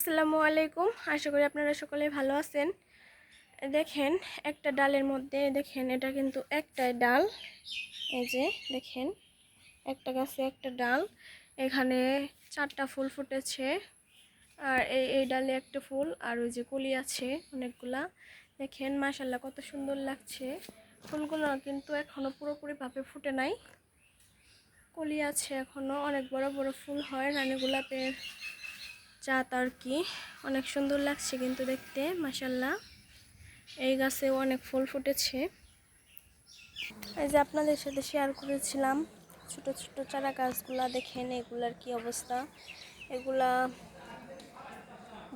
আসসালামু আলাইকুম। আশা করি আপনারা সকলে ভালো আছেন। দেখেন, একটা ডালের মধ্যে দেখেন, এটা কিন্তু একটাই ডাল। এই যে, দেখেন, একটা গাছে একটা ডাল। এখানে চারটা ফুল ফুটেছে। আর এই এই ডালে একটা ফুল, আর ওই যে কলি আছে অনেকগুলা। দেখেন মাশাল্লাহ কত সুন্দর লাগছে। ফুলগুলো কিন্তু এখনও পুরোপুরিভাবে ফুটে নাই। কলি আছে এখনও অনেক বড় বড় ফুল হয় রানী গোলাপের চাঁদ আর কি। অনেক সুন্দর লাগছে কিন্তু দেখতে মাসাল্লাহ এই গাছেও অনেক ফুল ফুটেছে। এই যে আপনাদের সাথে শেয়ার করেছিলাম, ছোট ছোট চারা গাছগুলা দেখেন, এগুলার কি অবস্থা? এগুলা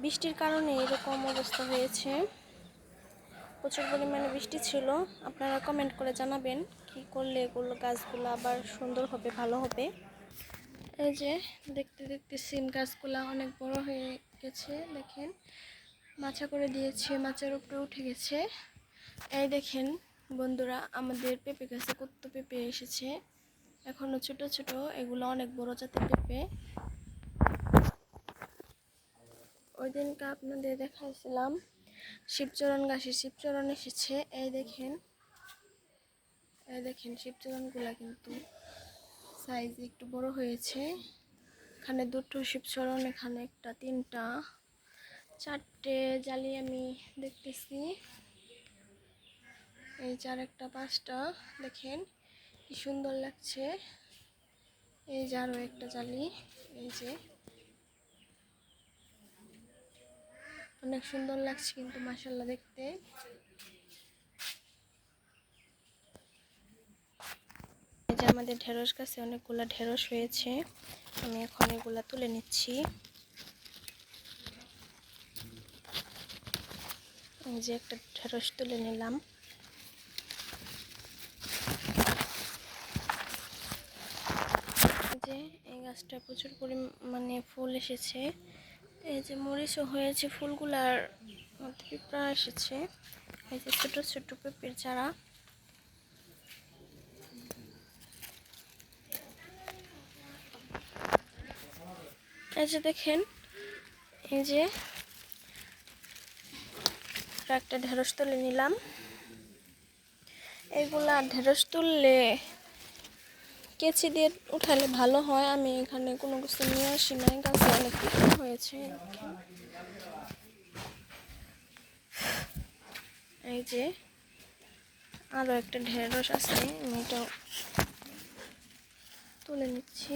বৃষ্টির কারণে এরকম অবস্থা হয়েছে। প্রচুর পরিমাণে বৃষ্টি ছিল। আপনারা কমেন্ট করে জানাবেন কি করলে এগুলো গাছগুলো আবার সুন্দর হবে, ভালো হবে। এই যে দেখতে দেখতে সিম গাছগুলা অনেক বড় হয়ে গেছে, দেখেন। মাছা করে দিয়েছে মাচার উপরে উঠে গেছে। এই দেখেন বন্ধুরা, আমাদের পেঁপে গাছে কত পেঁপে এসেছে। এখনও ছোট ছোট, এগুলো অনেক বড় জাতের পেঁপে। ওই দিনকে আপনাদের দেখাইছিলাম, শিবচরণ গাছে শিবচরণ এসেছে। এই দেখেন এই দেখেন শিবচরণগুলা কিন্তু সাইজ একটু বড় হয়েছে। এখানে দুটো শিবচরণ এখানে একটা তিনটা। চারটে জালি আমি দেখতেছি। এই চার একটা পাঁচটা, দেখেন কি সুন্দর লাগছে। এই যে আরও একটা জালি, এই যে। অনেক সুন্দর লাগছে কিন্তু মাসাল্লাহ দেখতে। যে আমাদের ঢেঁড়স গাছে অনেকগুলো ঢেঁড়স হয়েছে আমি এখন এগুলা তুলে নিচ্ছি। যে একটা ঢেঁড়স তুলে নিলাম। যে এই গাছটা প্রচুর পরিমাণে ফুল এসেছে। এই যে মরিচও হয়েছে, ফুলগুলার মধ্যে পিঁপড়া এসেছে। এই যে ছোটো ছোটো পেঁপের চারা। এই যে দেখেন, এই যে একটা ঢেঁড়স তুলে নিলাম। এগুলা ঢেঁড়স তুললে কেচি দিয়ে উঠালে ভালো হয়। আমি এখানে কোনো কিছু নিয়ে আসি নাই গাছে অনেক কিছু হয়েছে এই যে আরও একটা ঢেঁড়স আছে, আমি এটা তুলে নিচ্ছি।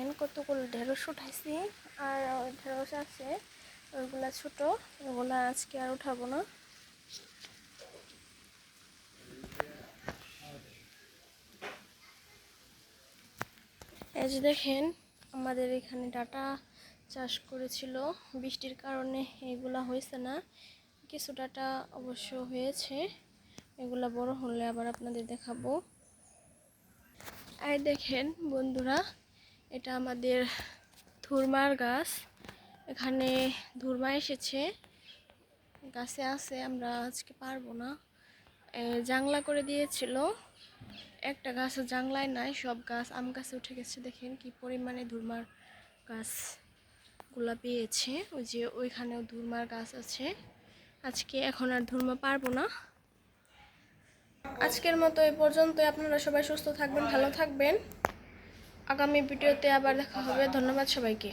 দেখেন কতগুলো ঢেঁড়স উঠাইছি। আর ঢেঁড়স আছে, ওইগুলা ছোট, ওগুলা আজকে আর উঠাবো না। এই যে দেখেন, আমাদের এখানে ডাটা চাষ করেছিল। বৃষ্টির কারণে এগুলা হয়েছে না। কিছু ডাটা অবশ্য হয়েছে। এগুলা বড় হলে আবার আপনাদের দেখাবো। আর দেখেন বন্ধুরা এটা আমাদের ধুরমার গাছ। এখানে ধুরমা এসেছে। গাছে আছে, আমরা আজকে পারব না। জাংলা করে দিয়েছিল। একটা গাছ জাংলায় নাই, সব গাছ, আম গাছে উঠে গেছে। দেখেন কি পরিমাণে ধুরমার গাছগুলা পেয়েছে। ওই যে ওইখানেও ধুরমার গাছ আছে। আজকে এখন আর ধুরমা পারব না। আজকের মতো এই পর্যন্তই। আপনারা সবাই সুস্থ থাকবেন, ভালো থাকবেন। আগামী ভিডিওতে আবার দেখা হবে। ধন্যবাদ সবাইকে।